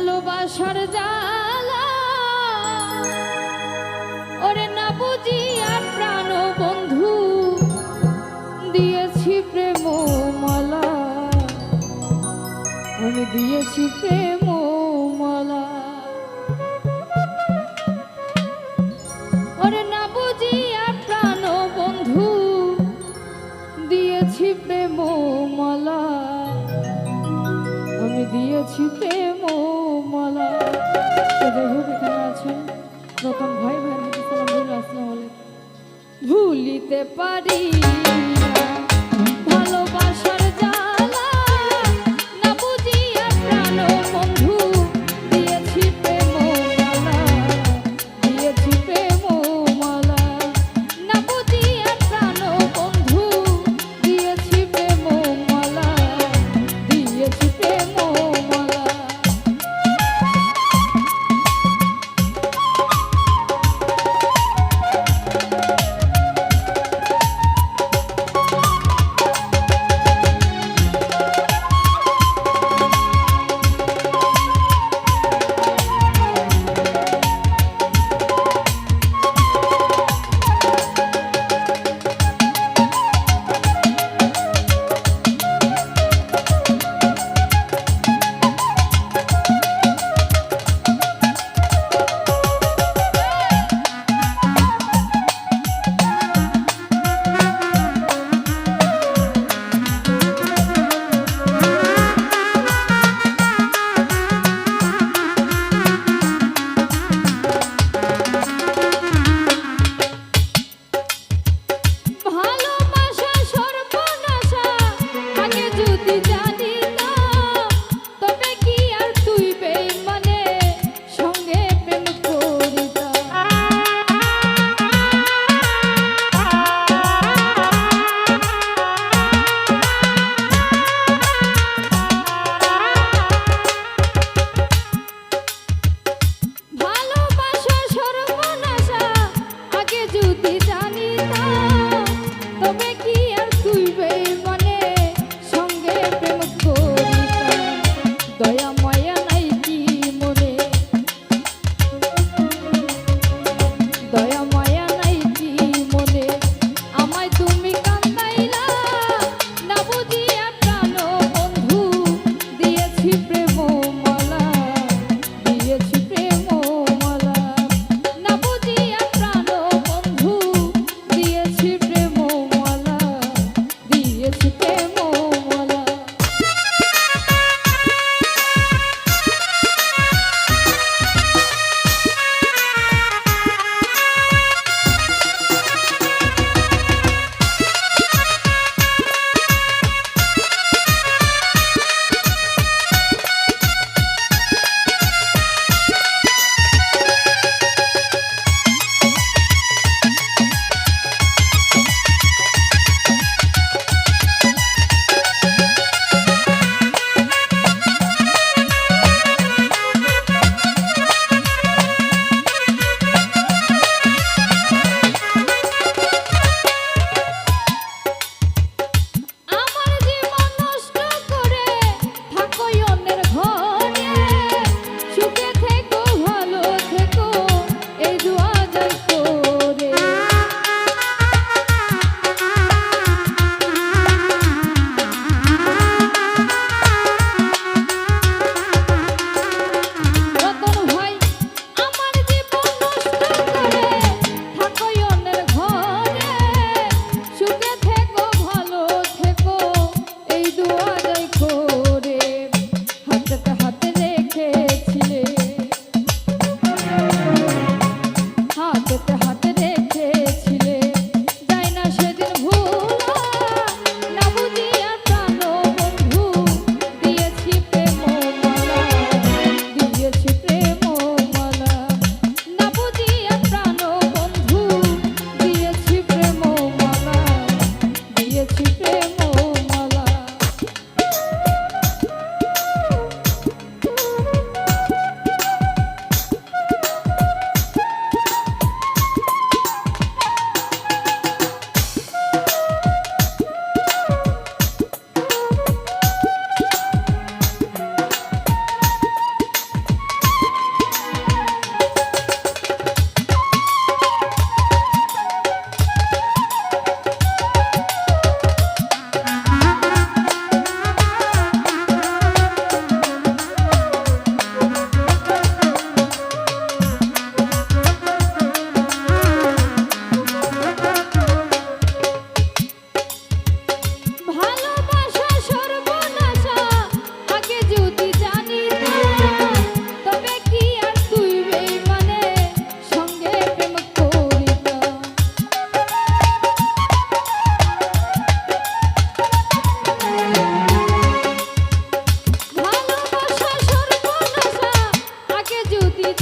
ভালোবাসার জালা ওরে না বুঝি আর প্রাণ বন্ধু দিয়েছি প্রেম মালা আমি দিয়েছি প্রেম রতন ভাই ভাই হাতে সালাম দিন আসসালাম ভুলিতে পারি না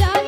জানি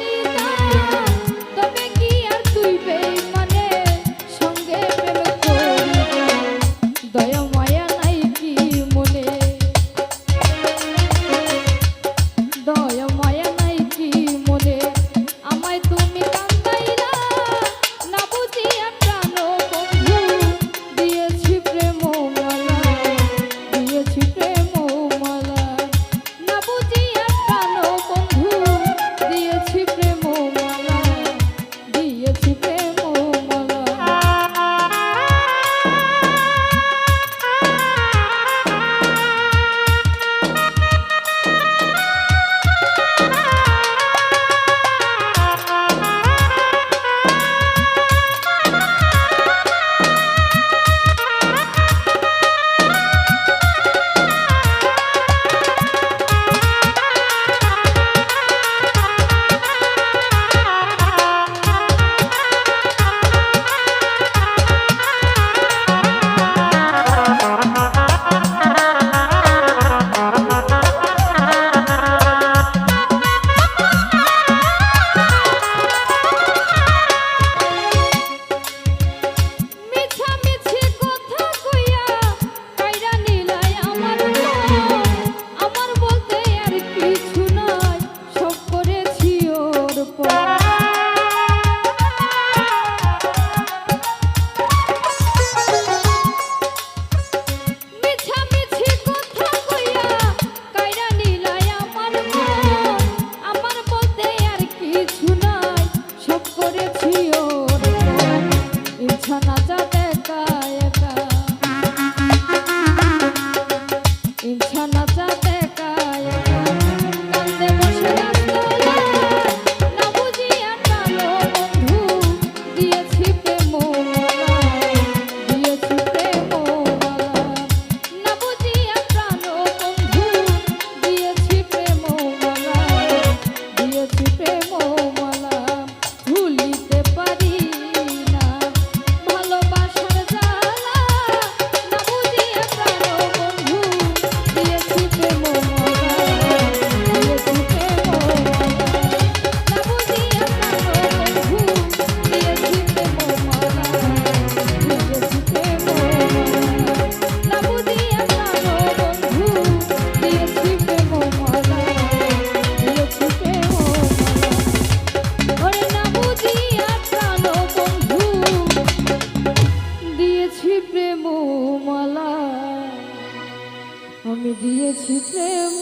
দিয়েছি প্রেম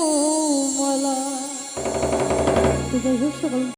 মালা